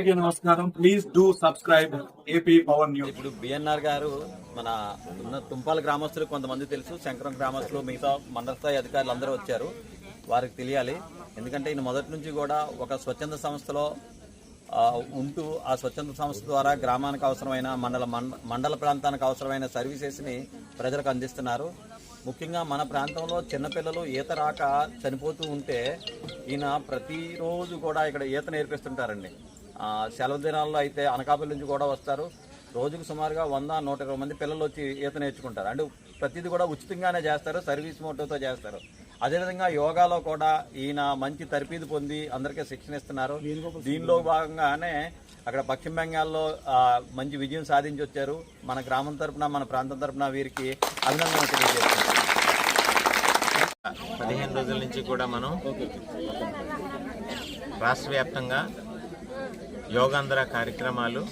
అందరికీ నమస్కారం. Please do subscribe AP power news ఇప్పుడు బిఎన్ఆర్ గారు మన ఉన్న తుంపాల గ్రామస్తులు కొంతమంది తెలుసు. శంకరం గ్రామస్తులు మిగతా మండల స్థాయి అధికారులు అందరూ వచ్చారు. వారికి తెలియాలి. ఎందుకంటే ఈయన మొదటి నుంచి కూడా ఒక స్వచ్ఛంద సంస్థలో ఉంటూ ఆ స్వచ్ఛంద సంస్థ ద్వారా గ్రామానికి అవసరమైన మండల మండల ప్రాంతానికి అవసరమైన సర్వీసెస్ని ప్రజలకు అందిస్తున్నారు. ముఖ్యంగా మన ప్రాంతంలో చిన్నపిల్లలు ఈత రాక చనిపోతూ ఉంటే ఈయన ప్రతిరోజు కూడా ఇక్కడ ఈత నేర్పిస్తుంటారండి. సెలవు దినాల్లో అయితే అనకాపల్లి నుంచి కూడా వస్తారు. రోజుకు సుమారుగా వంద నూట ఇరవై మంది పిల్లలు వచ్చి ఈత నేర్చుకుంటారు. అంటే ప్రతిదీ కూడా ఉచితంగానే చేస్తారు సర్వీస్ మోటోతో చేస్తారు. అదేవిధంగా యోగాలో కూడా ఈయన మంచి తరపీదు పొంది అందరికీ శిక్షణ ఇస్తున్నారు. దీనిలో భాగంగానే అక్కడ పశ్చిమ బెంగాల్లో మంచి విజయం సాధించి వచ్చారు. మన గ్రామం తరపున మన ప్రాంతం తరపున వీరికి అభినందనలు తెలియజేస్తున్నారు పదిహేను రోజుల నుంచి కూడా మనం రాష్ట్ర వ్యాప్తంగా యోగాంధ్ర కార్యక్రమాలు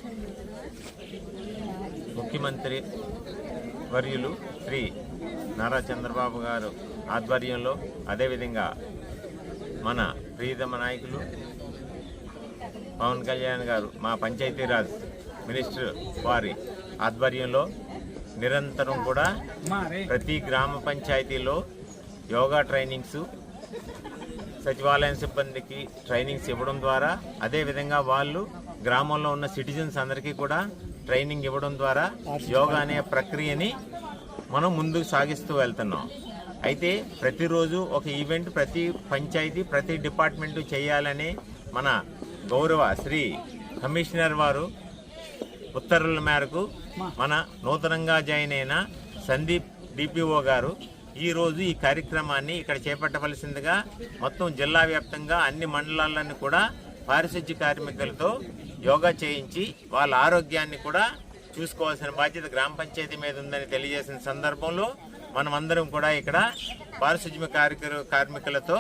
ముఖ్యమంత్రి వర్యులు శ్రీ నారా చంద్రబాబు గారు ఆధ్వర్యంలో అదేవిధంగా మన ప్రియతమ నాయకులు పవన్ కళ్యాణ్ గారు మా పంచాయతీరాజ్ మినిస్టర్ వారి ఆధ్వర్యంలో నిరంతరం కూడా ప్రతి గ్రామ పంచాయతీలో యోగా ట్రైనింగ్స్ సచివాలయం సిబ్బందికి ట్రైనింగ్స్ ఇవ్వడం ద్వారా అదేవిధంగా వాళ్ళు గ్రామంలో ఉన్న సిటిజన్స్ అందరికీ కూడా ట్రైనింగ్ ఇవ్వడం ద్వారా యోగా అనే ప్రక్రియని మనం ముందుకు సాగిస్తూ వెళ్తున్నాం. అయితే ప్రతిరోజు ఒక ఈవెంట్ ప్రతి పంచాయతీ ప్రతి డిపార్ట్మెంటు చేయాలని మన గౌరవ శ్రీ కమిషనర్ వారు ఉత్తర్వుల మేరకు మన నూతనంగా జాయిన్ అయిన సందీప్ డిపిఓ గారు ఈరోజు ఈ కార్యక్రమాన్ని ఇక్కడ చేపట్టవలసిందిగా మొత్తం జిల్లా వ్యాప్తంగా అన్ని మండలాలను కూడా పారిశుద్ధ్య కార్మికులతో యోగా చేయించి వాళ్ళ ఆరోగ్యాన్ని కూడా చూసుకోవాల్సిన బాధ్యత గ్రామ పంచాయతీ మీద ఉందని తెలియజేసిన సందర్భంలో మనమందరం కూడా ఇక్కడ పారిశుద్ధ్య కార్మికులు కార్మికులతో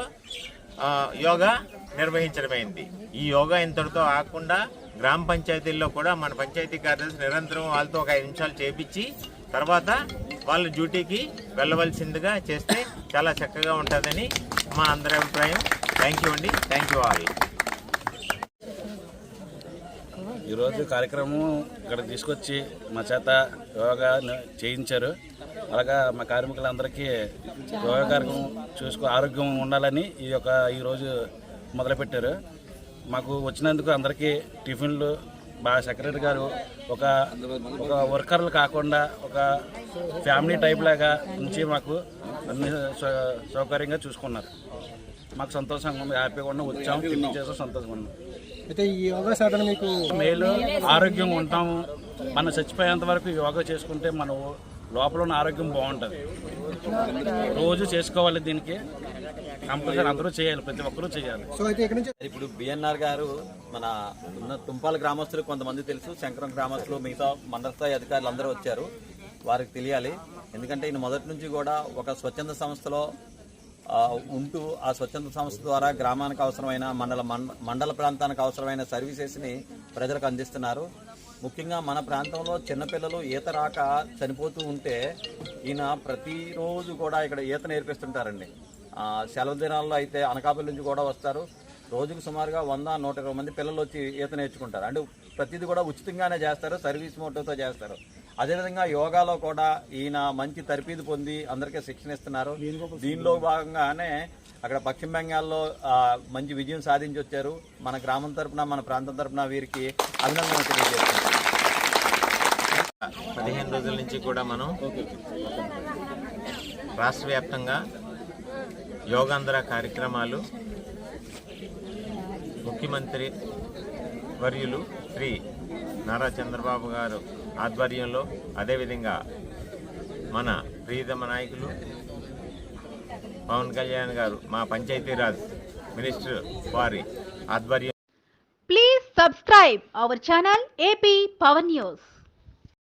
యోగా నిర్వహించడమైంది. ఈ యోగా ఇంతటితో ఆకుండా గ్రామ పంచాయతీల్లో కూడా మన పంచాయతీ కార్యదర్శి నిరంతరం వాళ్ళతో ఒక ఐదు నిమిషాలు చేపించి తర్వాత వాళ్ళ డ్యూటీకి వెళ్ళవలసిందిగా చేస్తే చాలా చక్కగా ఉంటుందని మా అందరి అభిప్రాయం. థ్యాంక్ యూ అండి. థ్యాంక్ యూ ఆల్ ఈరోజు కార్యక్రమం ఇక్కడ తీసుకొచ్చి మా చేత యోగా చేయించారు. అలాగా మా కార్మికులందరికీ యోగా కార్యక్రమం చూసుకో ఆరోగ్యం ఉండాలని ఈ యొక్క ఈరోజు మొదలుపెట్టారు. మాకు వచ్చినందుకు అందరికీ టిఫిన్లు బాగా సెక్రటరీ గారు ఒక ఒక వర్కర్లు కాకుండా ఒక ఫ్యామిలీ టైప్ లాగా ఉంచి మాకు అన్ని సౌకర్యంగా చూసుకున్నారు. మాకు సంతోషంగా ఉంది. హ్యాపీగా ఉన్నాం. వచ్చాము తిండి చేసాం. సంతోషంగా ఉన్నాం. అయితే ఈ యోగా సాధన మీకు మేలు. ఆరోగ్యంగా ఉంటాము. మనం చచ్చిపోయేంత వరకు యోగా చేసుకుంటే మన లోపల ఉన్న ఆరోగ్యం బాగుంటుంది. రోజు చేసుకోవాలి దీనికి. కంపల్సరీ అందరూ చేయాలి ప్రతి ఒక్కరూ చేయాలి. సో అయితే ఇక్కడ నుంచి ఇప్పుడు బిఎన్ఆర్ గారు మన ఉన్న తుంపాల గ్రామస్తులు కొంతమంది తెలుసు శంకరం గ్రామస్తులు మిగతా మండల స్థాయి అధికారులు అందరూ వచ్చారు. వారికి తెలియాలి. ఎందుకంటే ఈయన మొదటి నుంచి కూడా ఒక స్వచ్ఛంద సంస్థలో ఉంటూ ఆ స్వచ్ఛంద సంస్థ ద్వారా గ్రామానికి అవసరమైన మండల మండల ప్రాంతానికి అవసరమైన సర్వీసెస్ని ప్రజలకు అందిస్తున్నారు. ముఖ్యంగా మన ప్రాంతంలో చిన్నపిల్లలు ఈత రాక చనిపోతూ ఉంటే ఈయన ప్రతిరోజు కూడా ఇక్కడ ఈత నేర్పిస్తుంటారండి. సెలవు దినాల్లో అయితే అనకాపల్లి నుంచి కూడా వస్తారు. రోజుకు సుమారుగా వంద నూట ఇరవై మంది పిల్లలు వచ్చి ఈత నేర్చుకుంటారు. అంటే ప్రతిదీ కూడా ఉచితంగానే చేస్తారు సర్వీస్ మోటోతో చేస్తారు. అదేవిధంగా యోగాలో కూడా ఈయన మంచి తరపీదు పొంది అందరికీ శిక్షణ ఇస్తున్నారు. దీనిలో భాగంగానే అక్కడ పశ్చిమ బెంగాల్లో మంచి విజయం సాధించి వచ్చారు మన గ్రామం తరపున మన ప్రాంతం తరపున వీరికి అభినందనలు తెలియజేస్తున్నారు పదిహేను రోజుల నుంచి కూడా మనం రాష్ట్ర వ్యాప్తంగా యోగాంధ్ర కార్యక్రమాలు ముఖ్యమంత్రి వర్యులు శ్రీ నారా చంద్రబాబు గారు ఆధ్వర్యంలో అదేవిధంగా మన ప్రియతమ నాయకులు పవన్ కళ్యాణ్ గారు మా పంచాయతీరాజ్ మినిస్టర్ వారి ఆధ్వర్యం please subscribe our channel AP Pawan news